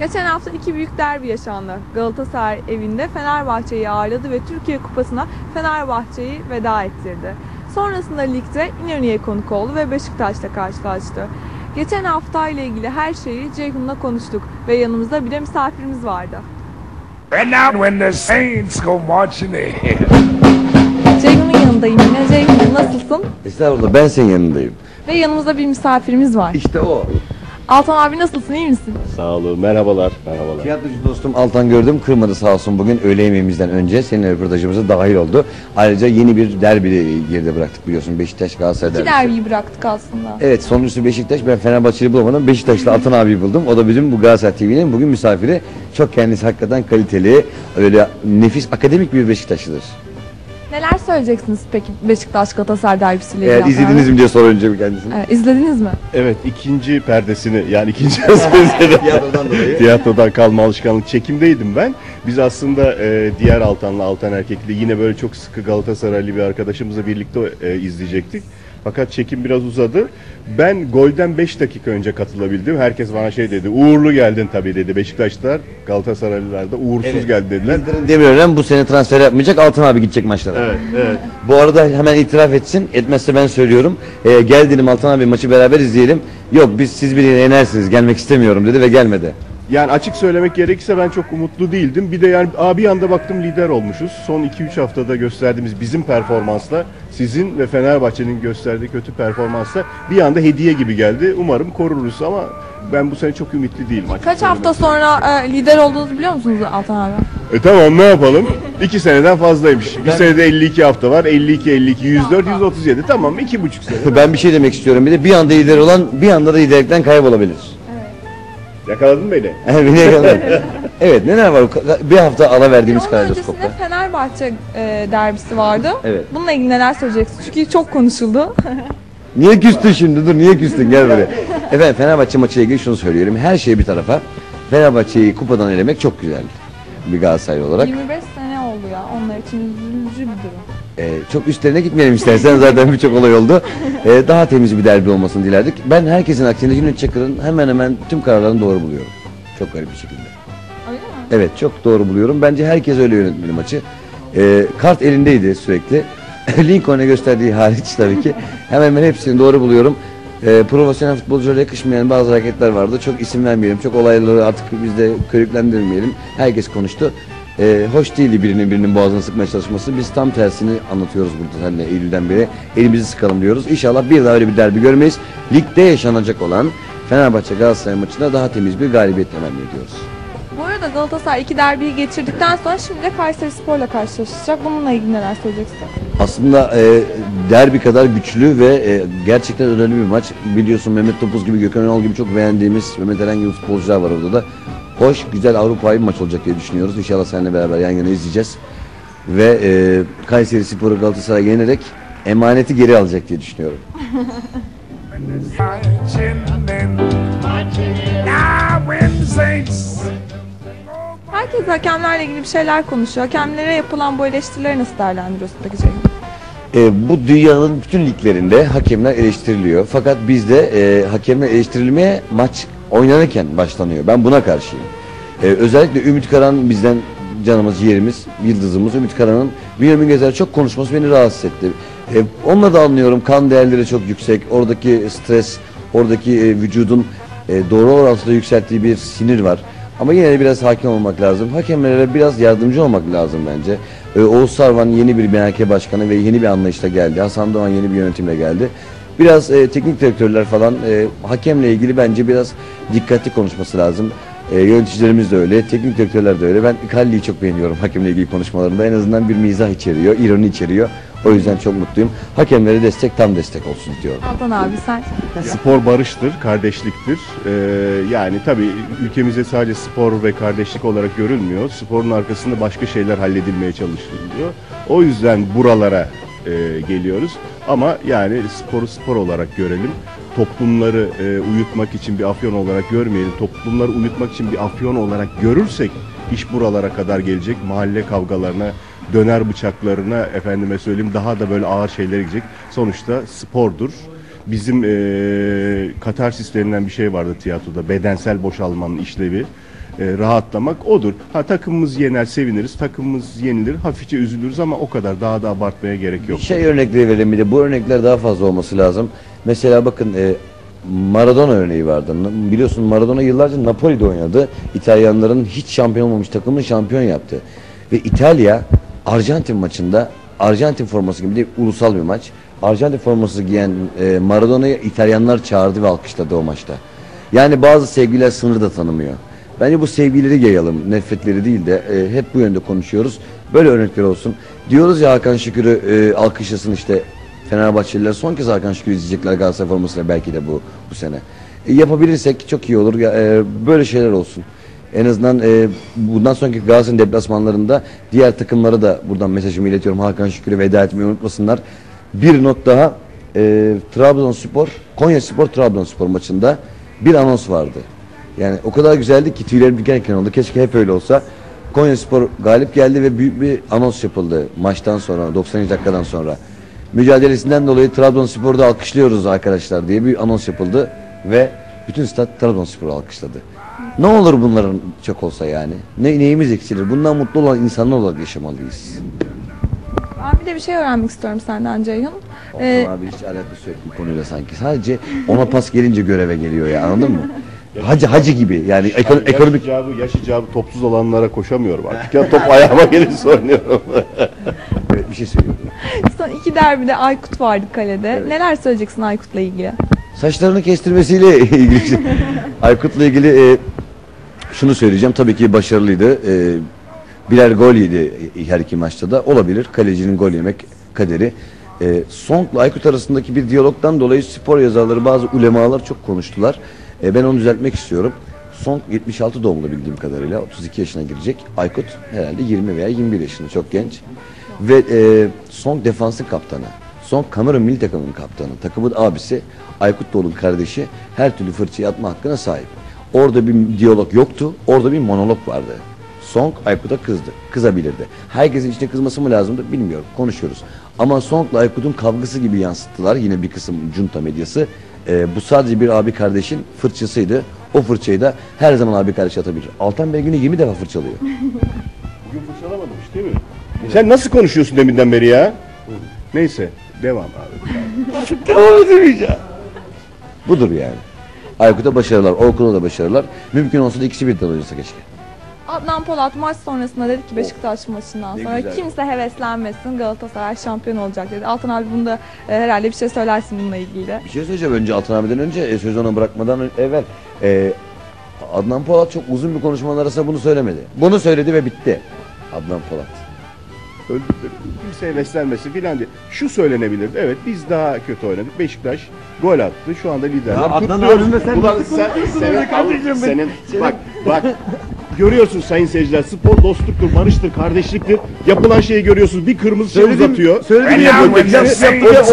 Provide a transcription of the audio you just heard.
Geçen hafta iki büyük derbi yaşandı. Galatasaray evinde Fenerbahçe'yi ağırladı ve Türkiye Kupası'na Fenerbahçe'yi veda ettirdi. Sonrasında ligde İnönü'ye konuk oldu ve Beşiktaş'la karşılaştı. Geçen hafta ile ilgili her şeyi Ceyhun'la konuştuk ve yanımızda bir de misafirimiz vardı. And now when the saints go marching ahead. Ceyhun'un yanındayım yine. Ceyhun nasılsın? Estağfurullah ben senin yanındayım. Ve yanımızda bir misafirimiz var. İşte o. Altan abi nasılsın iyi misin? Sağ olun. Merhabalar. Merhabalar. Tiyatrocu dostum Altan gördüm. Kırmadı sağ olsun bugün öğle yemeğimizden önce senin röportajımıza dahil oldu. Ayrıca yeni bir derbi geride bıraktık biliyorsun Beşiktaş Galatasaray İki derbisi. derbiyi bıraktık aslında. Evet sonuncusu Beşiktaş. Ben Fenerbahçe'yi bulamadım. Beşiktaş'ta Altan abi buldum. O da bizim bu Galatasaray TV'nin bugün misafiri. Çok kendisi hakikaten kaliteli, öyle nefis, akademik bir Beşiktaşlıdır. Neler söyleyeceksiniz peki Beşiktaş Galatasaray derbisiyle Eğer ilgili? izlediniz mi diye sorunca kendisine. Evet, izlediniz mi? Evet ikinci perdesini yani ikinci sözleri Tiyatrodan dolayı. tiyatrodan kalma alışkanlık çekimdeydim ben. Biz aslında e, diğer Altan'la Altan Erkek'le yine böyle çok sıkı Galatasaraylı bir arkadaşımızla birlikte e, izleyecektik. Fakat çekim biraz uzadı. Ben golden 5 dakika önce katılabildim. Herkes bana şey dedi. Uğurlu geldin tabii dedi. Beşiktaşlar Galatasaraylılar da uğursuz Evet. geldi dediler. Yıldırım Demirören bu sene transfer yapmayacak. Altan abi gidecek maçlara. Evet, evet. Bu arada hemen itiraf etsin. Etmezse ben söylüyorum. Ee, gel dedim Altan abi maçı beraber izleyelim. Yok biz siz biri yenersiniz gelmek istemiyorum dedi ve gelmedi. Yani açık söylemek gerekirse ben çok umutlu değildim. Bir de yani aa, bir anda baktım lider olmuşuz. Son 2-3 haftada gösterdiğimiz bizim performansla sizin ve Fenerbahçe'nin gösterdiği kötü performansla bir anda hediye gibi geldi. Umarım koruruz ama ben bu sene çok ümitli değilim. açık Kaç hafta sonra e, lider olduğunuzu biliyor musunuz Altan abi? E tamam ne yapalım? 2 seneden fazlaymış. Bir senede 52 hafta var. 52, 52, 104, 137. Tamam 2,5 sene. Ben bir şey demek istiyorum bir de bir anda lider olan bir anda da liderlikten kaybolabilir. Yakaladın beni. Beni yakaladın. evet neler var bir hafta ala verdiğimiz Onun öncesinde Fenerbahçe e, derbisi vardı. Evet. Bununla ilgili neler söyleyeceksin? Çünkü çok konuşuldu. Niye küstün şimdi dur niye küstün gel buraya. Efendim Fenerbahçe maçıyla ilgili şunu söylüyorum. Her şey bir tarafa. Fenerbahçe'yi kupadan elemek çok güzel bir Galatasaray olarak. 25 sene oldu ya. Onlar için üzücü bir durum. Ee, çok üstlerine gitmeyelim istersen zaten birçok olay oldu. Ee, daha temiz bir derbi olmasını dilerdik. Ben herkesin aksine Cüneyt Çakır'ın hemen hemen tüm kararlarını doğru buluyorum. Çok garip bir şekilde. Öyle mi? Evet çok doğru buluyorum. Bence herkes öyle yönetmeli maçı. Ee, kart elindeydi sürekli. Lincoln'a gösterdiği hariç tabii ki. Hemen hemen hepsini doğru buluyorum. Ee, profesyonel futbolculara yakışmayan bazı hareketler vardı. Çok isim vermeyelim. Çok olayları artık biz de körüklendirmeyelim. Herkes konuştu. Ee, hoş değildi birinin birinin boğazını sıkmaya çalışması. Biz tam tersini anlatıyoruz burada seninle Eylül'den beri. Elimizi sıkalım diyoruz. İnşallah bir daha öyle bir derbi görmeyiz. Ligde yaşanacak olan Fenerbahçe Galatasaray maçında daha temiz bir galibiyet temenni ediyoruz. Bu arada Galatasaray iki derbiyi geçirdikten sonra şimdi de Kayseri Spor'la karşılaşacak. Bununla ilgili neler söyleyeceksin? Aslında e, derbi kadar güçlü ve e, gerçekten önemli bir maç. Biliyorsun Mehmet Topuz gibi, Gökhan Önal gibi çok beğendiğimiz Mehmet Eren gibi futbolcular var orada da. Hoş, güzel Avrupa'yı maç olacak diye düşünüyoruz. İnşallah seninle beraber yan yana izleyeceğiz. Ve e, Kayseri Spor'u Galatasaray yenerek emaneti geri alacak diye düşünüyorum. Herkes hakemlerle ilgili bir şeyler konuşuyor. Hakemlere yapılan bu eleştirileri nasıl değerlendiriyorsun peki Ceyhun? E, bu dünyanın bütün liglerinde hakemler eleştiriliyor. Fakat bizde e, hakemler eleştirilmeye maç oynanırken başlanıyor. Ben buna karşıyım. E, özellikle Ümit Karan bizden canımız, ciğerimiz, yıldızımız Ümit Karan'ın Bünyamin Gezer çok konuşması beni rahatsız etti. E, onunla da anlıyorum kan değerleri çok yüksek. Oradaki stres, oradaki e, vücudun e, doğru orantıda yükselttiği bir sinir var. Ama yine de biraz hakim olmak lazım. Hakemlere biraz yardımcı olmak lazım bence. Ee, Oğuz Sarvan yeni bir MHK başkanı ve yeni bir anlayışla geldi. Hasan Doğan yeni bir yönetimle geldi. Biraz e, teknik direktörler falan e, hakemle ilgili bence biraz dikkatli konuşması lazım. E, yöneticilerimiz de öyle, teknik direktörler de öyle. Ben Icardi'yi çok beğeniyorum hakemle ilgili konuşmalarında. En azından bir mizah içeriyor, ironi içeriyor. O yüzden çok mutluyum. Hakemlere destek tam destek olsun diyorum. Altan abi sen. Spor barıştır, kardeşliktir. Ee, yani tabii ülkemizde sadece spor ve kardeşlik olarak görülmüyor. Sporun arkasında başka şeyler halledilmeye çalışılıyor. O yüzden buralara e, geliyoruz. Ama yani sporu spor olarak görelim. Toplumları e, uyutmak için bir afyon olarak görmeyelim. Toplumları uyutmak için bir afyon olarak görürsek iş buralara kadar gelecek. Mahalle kavgalarına, döner bıçaklarına efendime söyleyeyim daha da böyle ağır şeylere gidecek. Sonuçta spordur. Bizim eee katarsis denilen bir şey vardı tiyatroda. Bedensel boşalmanın işlevi. E, rahatlamak odur. Ha takımımız yener seviniriz, takımımız yenilir hafifçe üzülürüz ama o kadar daha da abartmaya gerek yok. Şey örnekleri verelim bir de bu örnekler daha fazla olması lazım. Mesela bakın e, Maradona örneği vardı. Biliyorsun Maradona yıllarca Napoli'de oynadı. İtalyanların hiç şampiyon olmamış takımını şampiyon yaptı. Ve İtalya Arjantin maçında Arjantin forması gibi değil ulusal bir maç. Arjantin forması giyen e, Maradona'yı İtalyanlar çağırdı ve alkışladı o maçta. Yani bazı sevgiler sınır da tanımıyor. Bence bu sevgileri yayalım, nefretleri değil de e, hep bu yönde konuşuyoruz. Böyle örnekler olsun. Diyoruz ya Hakan Şükür'ü e, alkışlasın işte Fenerbahçeliler son kez Hakan Şükür'ü izleyecekler Galatasaray formasıyla belki de bu bu sene. E, yapabilirsek çok iyi olur. E, böyle şeyler olsun. En azından e, bundan sonraki Galatasaray deplasmanlarında diğer takımlara da buradan mesajımı iletiyorum. Hakan Şükür'ü veda etmeyi unutmasınlar. Bir not daha. E, Trabzonspor, Konya Spor Trabzonspor maçında bir anons vardı. Yani o kadar güzeldi ki tüylerim diken diken oldu. Keşke hep öyle olsa. Konya Spor galip geldi ve büyük bir anons yapıldı maçtan sonra 90. dakikadan sonra. Mücadelesinden dolayı Trabzonspor'u da alkışlıyoruz arkadaşlar diye bir anons yapıldı ve bütün stat Trabzonspor'u alkışladı. Ne olur bunların çok olsa yani. Ne, neyimiz eksilir? Bundan mutlu olan insanlar olarak yaşamalıyız. Ben bir de bir şey öğrenmek istiyorum senden Ceyhun. Ee, abi hiç alakası yok bu konuyla sanki. Sadece ona pas gelince göreve geliyor ya anladın mı? Hacı hacı gibi yani eko- Yaş ekonomik icabı, yaş icabı topsuz olanlara koşamıyorum artık. Ya top ayağıma gelirse oynuyorum. Evet, bir şey söylüyordum. son iki derbide Aykut vardı kalede. Neler söyleyeceksin Aykut'la ilgili? Saçlarını kestirmesiyle ilgili. Aykut'la ilgili e, şunu söyleyeceğim. Tabii ki başarılıydı. E, birer gol yedi her iki maçta da. Olabilir. Kalecinin gol yemek kaderi. E, Song'la Aykut arasındaki bir diyalogdan dolayı spor yazarları bazı ulemalar çok konuştular. E, ben onu düzeltmek istiyorum. Song 76 doğumlu bildiğim kadarıyla 32 yaşına girecek. Aykut herhalde 20 veya 21 yaşında çok genç. Ve e, Song defansın kaptanı. Song Kamerun milli takımının kaptanı. Takımın abisi Aykut Doğulu'nun kardeşi her türlü fırçayı atma hakkına sahip. Orada bir diyalog yoktu. Orada bir monolog vardı. Song Aykut'a kızdı. Kızabilirdi. Herkesin içine kızması mı lazımdı bilmiyorum. Konuşuyoruz. Ama Song'la Aykut'un kavgası gibi yansıttılar. Yine bir kısım junta medyası. Ee, bu sadece bir abi kardeşin fırçasıydı. O fırçayı da her zaman abi kardeş atabilir. Altan Bey günü 20 defa fırçalıyor. Bugün fırçalamadım işte değil mi? Sen nasıl konuşuyorsun deminden beri ya? Neyse devam abi. Devam edemeyeceğim. Budur yani. Aykut'a başarılar, Orkun'a da başarılar. Mümkün olsa da ikisi birden oynasa keşke. Adnan Polat maç sonrasında dedi ki Beşiktaş maçından Ne sonra güzel. kimse heveslenmesin Galatasaray şampiyon olacak dedi. Altan abi bunda e, herhalde bir şey söylersin bununla ilgili. Bir şey söyleyeceğim önce Altan abiden önce e, sözü ona bırakmadan ön- evvel. E, Adnan Polat çok uzun bir konuşmanın arasında bunu söylemedi. Bunu söyledi ve bitti. Adnan Polat. Öldürdü. Kimse heveslenmesin filan diye. Şu söylenebilir. Evet biz daha kötü oynadık. Beşiktaş gol attı. Şu anda liderler. Ya Adnan Kutluyoruz. abimle sen Ulan sen, senin, senin, bak bak görüyorsun sayın seyirciler spor dostluktur, barıştır, kardeşliktir. Yapılan şeyi görüyorsunuz. Bir kırmızı şey Söyledim- uzatıyor. söyledim ya, now when the Yapacağız, Saints yapacağız.